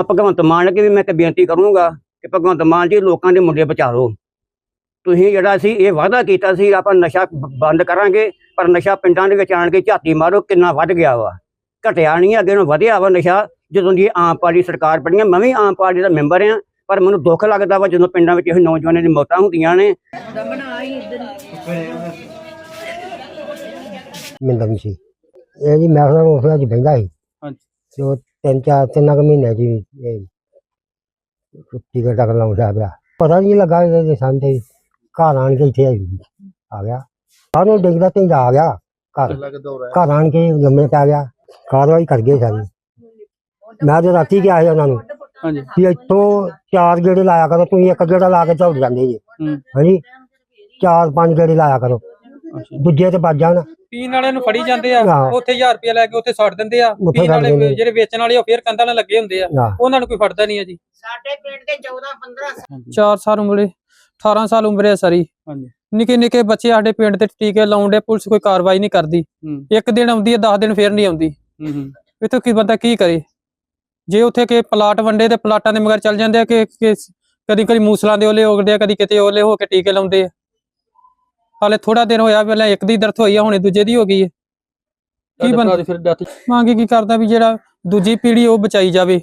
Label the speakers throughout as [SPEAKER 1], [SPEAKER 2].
[SPEAKER 1] ਭਗਵੰਤ ਮਾਨ ਅੱਗੇ ਵੀ ਮੈਂ ਇੱਕ ਬੇਨਤੀ ਕਰੂੰਗਾ ਕਿ ਭਗਵੰਤ ਮਾਨ ਜੀ ਲੋਕਾਂ ਦੇ ਮੁੰਡੇ ਬਚਾਓ। ਤੁਸੀਂ ਜਿਹੜਾ ਸੀ ਇਹ ਵਾਅਦਾ ਕੀਤਾ ਸੀ ਆਪਾਂ ਨਸ਼ਾ ਬੰਦ ਕਰਾਂਗੇ ਪਰ ਨਸ਼ਾ ਪਿੰਡਾਂ ਦੇ ਵਿੱਚ ਆਣ ਕੇ ਝਾਤੀ ਮਾਰੋ ਕਿੰਨਾ ਵੱਧ ਗਿਆ ਵਾ। ਘਟਿਆ ਨਹੀਂ ਅੱਗੇ ਨੂੰ ਵਧਿਆ ਵਾ ਨਸ਼ਾ ਜਦੋਂ ਦੀ ਆਮ ਪਾਰਟੀ ਸਰਕਾਰ ਬਣੀਆਂ ਮੈਂ ਵੀ ਆਮ ਪਾਰਟੀ ਦਾ ਮੈਂਬਰ ਆ ਪਰ ਮੈਨੂੰ ਦੁੱਖ ਲੱਗਦਾ ਵਾ ਜਦੋਂ ਪਿੰਡਾਂ ਵਿੱਚ ਇਹ ਨੌਜਵਾਨਾਂ ਦੀ ਮੌਤਾਂ ਹੁੰਦੀਆਂ ਨੇ।
[SPEAKER 2] ਮਿੰਦਮ ਸੀ। ਇਹ ਜੀ ਮੈਂ ਉਹਨਾਂ ਉਸ ਵਿੱਚ ਬਹਿੰਦਾ ਸੀ।
[SPEAKER 3] ਹਾਂਜੀ।
[SPEAKER 2] ਜੋ ਤਿੰਨ ਚਾਰ ਤਿੰਨ ਕੁ ਮਹੀਨੇ ਜੀ ਇਹ ਟਿਕਟ ਤੱਕ ਲਾਉਂਦਾ ਪਿਆ। ਪਤਾ ਨਹੀਂ ਲੱਗਾ ਇਹਦੇ ਸੰਦੇ ਘਰ ਆਣ ਕੇ ਇੱਥੇ ਆ ਗਿਆ। ਸਾਨੂੰ ਡਿੱਗਦਾ ਤੇ ਆ ਗਿਆ। ਘਰ ਘਰ ਆਣ ਕੇ ਲੰਮੇ ਪੈ ਗਿਆ। ਕਾਰਵਾਈ ਕਰ ਗਏ ਸਾਰੀ। ਮੈਂ ਤੇ ਰਾਤੀ ਕਿਹਾ ਸੀ ਉਹਨਾਂ ਨੂੰ
[SPEAKER 3] ਹਾਂਜੀ।
[SPEAKER 2] ਕਿ ਇੱਥੋਂ ਚਾਰ ਗੇੜੇ ਲਾਇਆ ਕਰੋ ਤੁਸੀਂ ਇੱਕ ਗੇੜਾ ਲਾ ਕੇ ਝੌੜ ਜਾਂਦੇ ਜੀ। ਹਾਂਜੀ। ਚਾਰ ਪੰਜ ਗੇੜੇ ਲਾਇਆ ਕਰੋ। ਦੂਜੇ ਤੇ ਵੱਜ ਜਾਣ।
[SPEAKER 3] ਪੀਣ ਵਾਲਿਆਂ ਨੂੰ ਫੜੀ ਜਾਂਦੇ ਆ
[SPEAKER 2] ਹਾਂ।
[SPEAKER 3] ਉੱਥੇ 1000 ਰੁਪਏ ਲੈ ਕੇ ਉੱਥੇ ਛੱਡ ਦਿੰਦੇ ਆ
[SPEAKER 2] ਉੱਥੇ
[SPEAKER 3] ਪੀਣ ਵਾਲੇ
[SPEAKER 2] ਦਿੰਦੇ।
[SPEAKER 3] ਜਿਹੜੇ ਵੇਚਣ ਵਾਲੇ ਉਹ ਫੇਰ ਕੰਧਾਂ ਨਾਲ ਲੱਗੇ ਹੁੰਦੇ ਆ
[SPEAKER 2] ਹਾਂ
[SPEAKER 3] ਉਹਨਾਂ ਨੂੰ ਕੋਈ ਫੜਦਾ ਨਹੀਂ ਆ ਜੀ।
[SPEAKER 4] ਸਾਡੇ ਪਿੰਡ ਦੇ 14 15
[SPEAKER 3] 4 ਸਾਲ ਉਮਰੇ 18 ਸਾਲ ਉਮਰੇ ਆ ਸਾਰੀ।
[SPEAKER 1] ਹਾਂਜੀ।
[SPEAKER 3] ਨਿੱਕੇ ਨਿੱਕੇ ਬੱਚੇ ਸਾਡੇ ਪਿੰਡ ਤੇ ਟੀਕੇ ਲਾਉਂਦੇ ਪੁਲਿਸ ਕੋਈ ਕਾਰਵਾਈ ਨਹੀਂ ਕਰਦੀ।
[SPEAKER 1] ਹੂੰ।
[SPEAKER 3] ਇੱਕ ਦਿਨ ਆਉਂਦੀ ਹੈ 10 ਦਿਨ ਫੇਰ ਨਹੀਂ ਆਉਂਦੀ।
[SPEAKER 1] ਹੂੰ ਹੂੰ।
[SPEAKER 3] ਇਥੋਂ ਕੀ ਬੰਦਾ ਕੀ ਕਰੇ? ਜੇ ਉੱਥੇ ਕਿ ਪਲਾਟ ਵੰਡੇ ਤੇ ਪਲਾਟਾਂ ਦੇ ਮਗਰ ਚੱਲ ਜਾਂਦੇ ਆ ਕਿ ਕਿ ਕਦੀ ਕਦੀ ਮੂਸਲਾਂ ਦੇ ਓਲੇ ਉਗਦੇ ਆ ਕਦੀ ਕਿਤੇ ਓਲੇ ਹੋ ਕੇ ਟੀਕੇ ਲਾਉਂਦੇ ਆ। ਹਾਲੇ ਥੋੜਾ ਦਿਨ ਹੋਇਆ ਪਹਿਲਾਂ ਇੱਕ ਦੀ ਦਰਦ ਹੋਈ ਆ ਹੁਣੇ ਦੂਜੇ ਦੀ ਹੋ ਗਈ ਹੈ ਕੀ ਬੰਦਾ
[SPEAKER 1] ਫਿਰ ਡੈਥ
[SPEAKER 3] ਮੰਗ ਕੀ ਕਰਦਾ ਵੀ ਜਿਹੜਾ ਦੂਜੀ ਪੀੜ੍ਹੀ ਉਹ ਬਚਾਈ ਜਾਵੇ।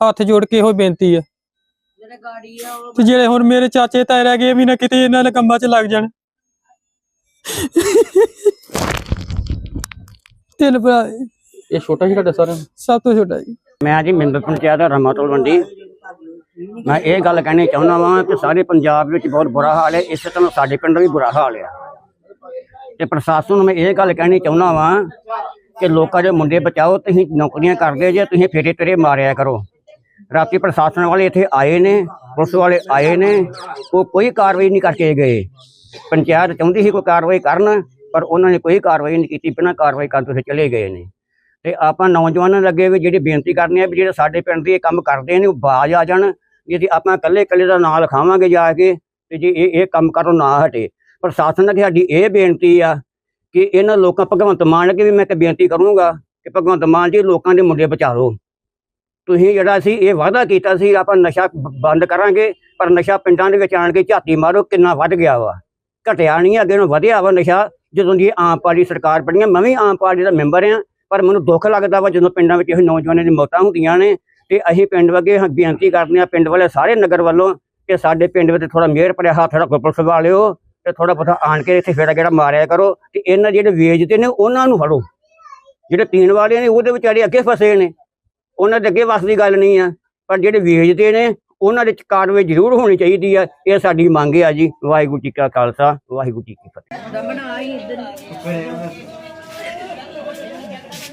[SPEAKER 3] ਹੱਥ ਜੋੜ ਕੇ ਇਹੋ ਬੇਨਤੀ ਹੈ
[SPEAKER 4] ਜਿਹੜੇ ਗਾੜੀ ਆ ਉਹ
[SPEAKER 3] ਤੇ ਜਿਹੜੇ ਹੁਣ ਮੇਰੇ ਚਾਚੇ ਤਾਏ ਰਹਿ ਗਏ ਇਹ ਵੀ ਨਾ ਕਿਤੇ ਇਹਨਾਂ ਦੇ ਕੰਮਾਂ 'ਚ ਲੱਗ ਜਾਣ। ਤਿੰਨ ਭਰਾ
[SPEAKER 1] ਇਹ ਛੋਟਾ ਹੀ ਤੁਹਾਡਾ ਸਾਰਿਆਂ
[SPEAKER 3] ਸਭ ਤੋਂ ਛੋਟਾ ਜੀ।
[SPEAKER 1] ਮੈਂ ਜੀ ਮਿੰਦਰ ਪੰਚਾਇਤ ਰਮਾਤੋਲ ਮੰਡੀ ਮੈਂ ਇਹ ਗੱਲ ਕਹਿਣੀ ਚਾਹੁੰਦਾ ਵਾਂ ਕਿ ਸਾਰੇ ਪੰਜਾਬ ਵਿੱਚ ਬਹੁਤ ਬੁਰਾ ਹਾਲ ਹੈ, ਇਸੇ ਤਰ੍ਹਾਂ ਸਾਡੇ ਪਿੰਡ ਵੀ ਬੁਰਾ ਹਾਲ ਹੈ ਤੇ ਪ੍ਰਸ਼ਾਸਨ ਨੂੰ ਮੈਂ ਇਹ ਗੱਲ ਕਹਿਣੀ ਚਾਹੁੰਦਾ ਵਾਂ ਕਿ ਲੋਕਾਂ ਦੇ ਮੁੰਡੇ ਬਚਾਓ, ਤੁਸੀਂ ਨੌਕਰੀਆਂ ਕਰਦੇ ਜੇ, ਤੁਸੀਂ ਫੇਰੇ ਤੇਰੇ ਮਾਰਿਆ ਕਰੋ। ਰਾਤੀ ਪ੍ਰਸ਼ਾਸਨ ਵਾਲੇ ਇੱਥੇ ਆਏ ਨੇ, ਪੁਲਿਸ ਵਾਲੇ ਆਏ ਨੇ, ਉਹ ਕੋਈ ਕਾਰਵਾਈ ਨਹੀਂ ਕਰਕੇ ਗਏ। ਪੰਚਾਇਤ ਚਾਹੁੰਦੀ ਸੀ ਕੋਈ ਕਾਰਵਾਈ ਕਰਨ, ਪਰ ਉਹਨਾਂ ਨੇ ਕੋਈ ਕਾਰਵਾਈ ਨਹੀਂ ਕੀਤੀ, ਬਿਨਾਂ ਕਾਰਵਾਈ ਕਰਨ ਤੋਂ ਚਲੇ ਗਏ ਨੇ। ਤੇ ਆਪਾਂ ਨੌਜਵਾਨਾਂ ਦੇ ਅੱਗੇ ਵੀ ਜਿਹੜੀ ਬੇਨਤੀ ਕਰਨੀ ਹੈ ਵੀ ਜਿਹੜੇ ਸਾਡੇ ਪਿੰਡ ਦੇ ਕੰਮ ਕਰਦੇ ਨੇ, ਉਹ ਬਾਜ ਆ ਜਾਣ ਜੇ ਆਪਾਂ ਇਕੱਲੇ ਇਕੱਲੇ ਦਾ ਨਾਂ ਲਿਖਾਵਾਂਗੇ ਜਾ ਕੇ ਤੇ ਜੇ ਇਹ ਇਹ ਕੰਮ ਕਰੋ ਨਾ ਹਟੇ। ਪ੍ਰਸ਼ਾਸਨ ਅੱਗੇ ਸਾਡੀ ਇਹ ਬੇਨਤੀ ਆ ਕਿ ਇਹਨਾਂ ਲੋਕਾਂ ਭਗਵੰਤ ਮਾਨ ਅੱਗੇ ਵੀ ਮੈਂ ਇੱਕ ਬੇਨਤੀ ਕਰੂੰਗਾ ਕਿ ਭਗਵੰਤ ਮਾਨ ਜੀ ਲੋਕਾਂ ਦੇ ਮੁੰਡੇ ਬਚਾਓ। ਤੁਸੀਂ ਜਿਹੜਾ ਸੀ ਇਹ ਵਾਅਦਾ ਕੀਤਾ ਸੀ, ਆਪਾਂ ਨਸ਼ਾ ਬੰਦ ਕਰਾਂਗੇ, ਪਰ ਨਸ਼ਾ ਪਿੰਡਾਂ ਦੇ ਵਿੱਚ ਆਣ ਕੇ ਝਾਤੀ ਮਾਰੋ, ਕਿੰਨਾ ਵੱਧ ਗਿਆ ਵਾ। ਘਟਿਆ ਨਹੀਂ, ਅੱਗੇ ਨੂੰ ਵਧਿਆ ਵਾ ਨਸ਼ਾ, ਜਦੋਂ ਦੀ ਆਮ ਪਾਰਟੀ ਸਰਕਾਰ ਬਣੀਆਂ ਮੈਂ ਵੀ ਆਮ ਪਾਰਟੀ ਦਾ ਮੈਂਬਰ ਆ, ਪਰ ਮੈਨੂੰ ਦੁੱਖ ਲੱਗਦਾ ਵਾ ਜਦੋਂ ਪਿੰਡਾਂ ਵਿੱਚ ਇਹ ਨੌਜਵਾਨਾਂ ਦੀ ਮੌਤਾਂ ਹੁੰਦੀਆਂ ਨੇ ਤੇ ਅਸੀਂ ਪਿੰਡ ਵਗੇ ਬੇਨਤੀ ਕਰਦੇ ਆ ਪਿੰਡ ਵਾਲੇ ਸਾਰੇ ਨਗਰ ਵੱਲੋਂ ਕਿ ਸਾਡੇ ਪਿੰਡ ਵਿੱਚ ਥੋੜਾ ਮਿਹਰ ਭਰਿਆ ਹੱਥ ਰੱਖੋ, ਪੁਲਿਸ ਵਾਲਿਓ, ਤੇ ਥੋੜਾ ਬਹੁਤਾ ਆਣ ਕੇ ਇੱਥੇ ਫੇਰਾ ਗੇੜਾ ਮਾਰਿਆ ਕਰੋ ਤੇ ਇਹਨਾਂ ਜਿਹੜੇ ਵੇਚਦੇ ਨੇ ਉਹਨਾਂ ਨੂੰ ਫੜੋ। ਜਿਹੜੇ ਪੀਣ ਵਾਲੇ ਨੇ ਉਹਦੇ ਵਿਚਾਰੇ ਅੱਗੇ ਫਸੇ ਨੇ। ਉਹਨਾਂ ਦੇ ਅੱਗੇ ਵਸ ਦੀ ਗੱਲ ਨਹੀਂ ਆ, ਪਰ ਜਿਹੜੇ ਵੇਚਦੇ ਨੇ, ਉਹਨਾਂ ਦੇ ਕਾਰਵਾਈ ਜ਼ਰੂਰ ਹੋਣੀ ਚਾਹੀਦੀ ਆ। ਇਹ ਸਾਡੀ ਮੰਗ ਆ ਜੀ। ਵਾਹਿਗੁਰੂ ਜੀ ਕਾ ਖਾਲਸਾ, ਵਾਹਿਗੁਰੂ ਜੀ ਕੀ ਫਤਿਹ।